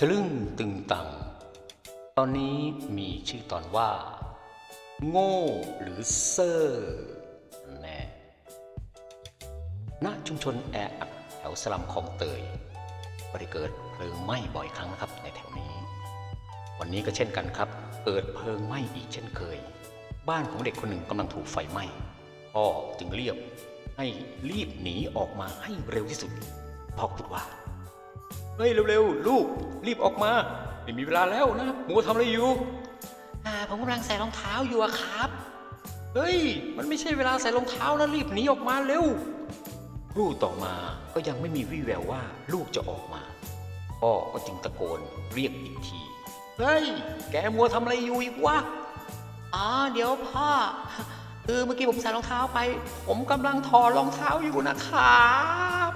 ทะลึ่งตึงตัง ตอนนี้มีชื่อตอนว่า โง่หรือเซอร์แน่ณชุมชนแออัดแถวสลัมคลองเตยก็ได้เกิดเพลิงไหม้บ่อยครั้งนะครับในแถวนี้ วันนี้ก็เช่นกันครับ เกิดเพลิงไหม้อีกเช่นเคย บ้านของเด็กคนหนึ่งกำลังถูกไฟไหม้พ่อจึงเรียกให้รีบหนีออกมาให้เร็วที่สุดพ่อพูดว่า เฮ้ยเร็วๆลูกรีบออกมาไม่มีเวลาแล้วนะมัวทำอะไรอยู่อ่าผมกำลังใส่รองเท้าอยู่อะครับ เฮ้ย มันไม่ใช่เวลาใส่รองเท้าแล้วรีบหนีออกมาเร็วครู่ต่อมาก็ยังไม่มีวี่แววว่าลูกจะออกมาพ่อก็จึงตะโกนเรียกอีกที เฮ้ย แกมัวทำอะไรอยู่อีกวะอ๋อเดี๋ยวพ่อคือเมื่อกี้ผมใส่รองเท้าไป ผมกำลังถอดรองเท้าอยู่นะครับ